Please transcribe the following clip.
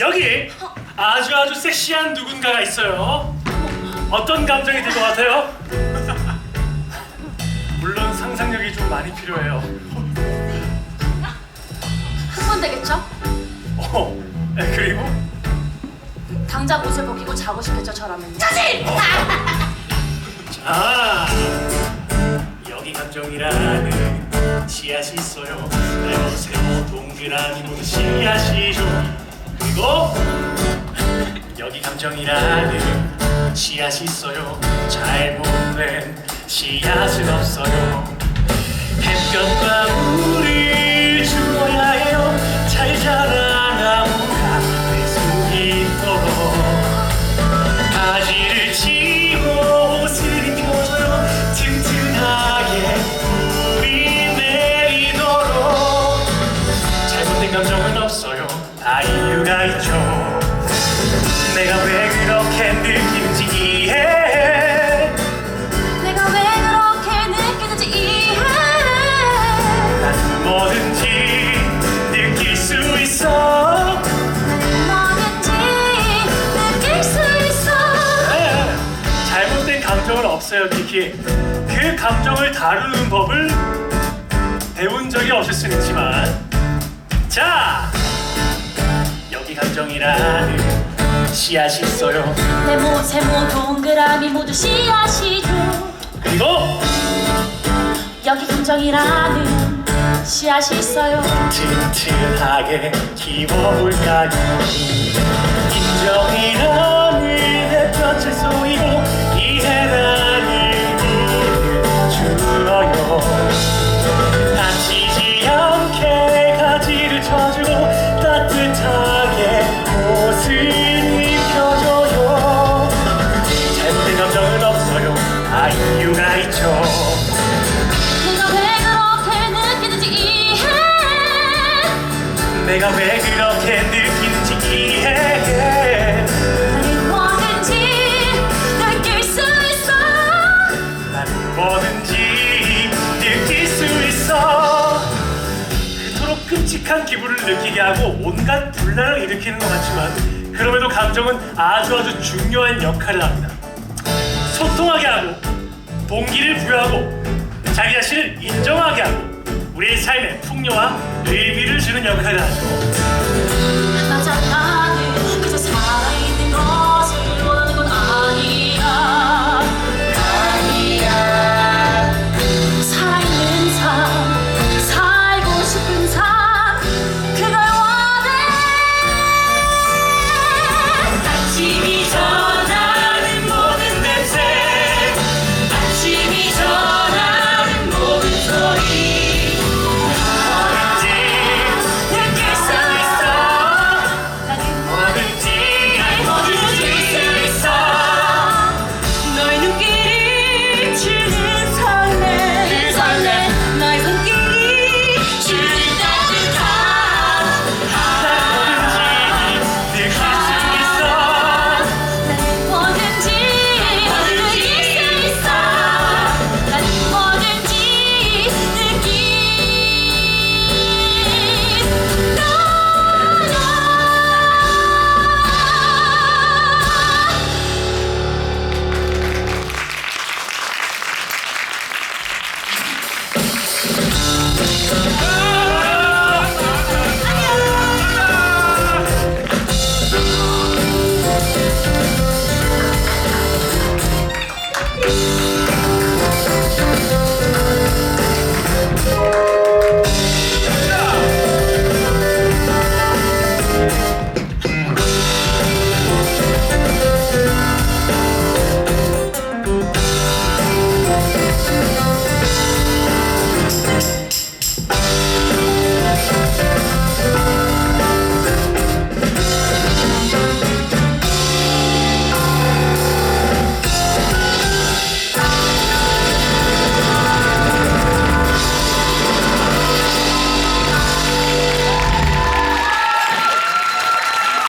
여기 아주 아주 섹시한 누군가가 있어요. 어떤 감정이 들 것 같아요? 물론 상상력이 좀 많이 필요해요. 흥분 되겠죠? 어, 에, 그리고 당장 옷을 벗기고 자고 싶겠죠 저라면 자신! 자 여기 감정이라는 씨앗이 있어요. 세모 세모 동그라미 씨앗이죠. 그리고 여기 감정이라는 씨앗이 있어요. 잘못된 씨앗은 없어요. 햇볕과 없어요, 키키. 그 감정을 다루는 법을 배운 적이 없을 수는 있지만, 자, 여기 감정이라는 씨앗이 있어요. 네모 세모 동그라미 모두 씨앗이죠 그리고 여기 감정이라는 씨앗이 있어요 튼튼하게 키워볼까요? 인정이라는 햇볕을 쏘이고 그토록 끔찍한 기분을 느끼게 하고 온갖 분란을 일으키는 것 같지만 그럼에도 감정은 아주 아주 중요한 역할을 합니다. 소통하게 하고 동기를 부여하고 자기 자신을 인정하게 하고 우리의 삶에 풍요와 의미를 주는 역할을 하죠